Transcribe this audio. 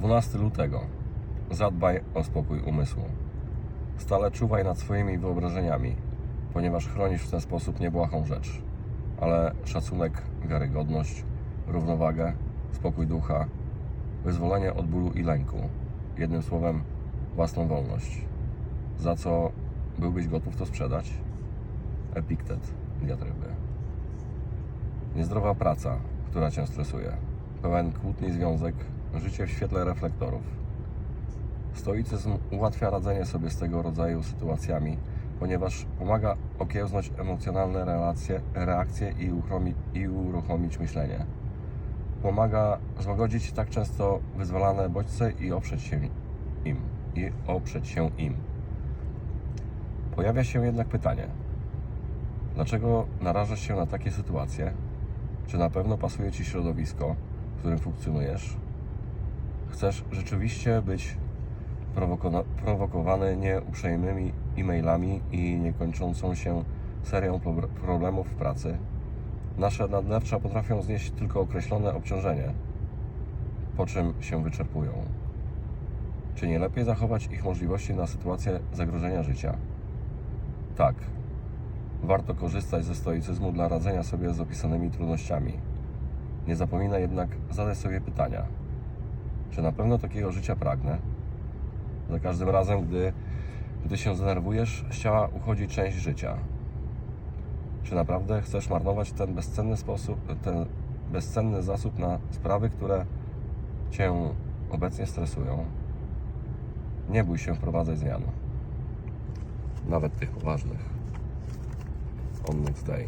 12 lutego. Zadbaj o spokój umysłu. Stale czuwaj nad swoimi wyobrażeniami, ponieważ chronisz w ten sposób niebłahą rzecz. Ale szacunek, wiarygodność, równowagę, spokój ducha, wyzwolenie od bólu i lęku. Jednym słowem, własną wolność. Za co byłbyś gotów to sprzedać? Epiktet, diatryby. Niezdrowa praca, która cię stresuje. Pełen kłótni związek, życie w świetle reflektorów. Stoicyzm ułatwia radzenie sobie z tego rodzaju sytuacjami, ponieważ pomaga okiełznać emocjonalne relacje, reakcje i, uchromi, i uruchomić myślenie. Pomaga złagodzić tak często wyzwalane bodźce i oprzeć się im. I oprzeć się im. Pojawia się jednak pytanie: dlaczego narażasz się na takie sytuacje? Czy na pewno pasuje ci środowisko, w którym funkcjonujesz? Chcesz rzeczywiście być prowokona- prowokowany nieuprzejmymi e-mailami i niekończącą się serią pro- problemów w pracy? Nasze nadnercza potrafią znieść tylko określone obciążenie, po czym się wyczerpują. Czy nie lepiej zachować ich możliwości na sytuację zagrożenia życia? Tak. Warto korzystać ze stoicyzmu dla radzenia sobie z opisanymi trudnościami. Nie zapominaj jednak zadać sobie pytania: czy na pewno takiego życia pragnę? Za każdym razem, gdy, gdy się zdenerwujesz, z ciała uchodzi część życia. Czy naprawdę chcesz marnować ten bezcenny sposób, ten bezcenny zasób na sprawy, które cię obecnie stresują? Nie bój się wprowadzać zmian. Nawet tych poważnych. On next day.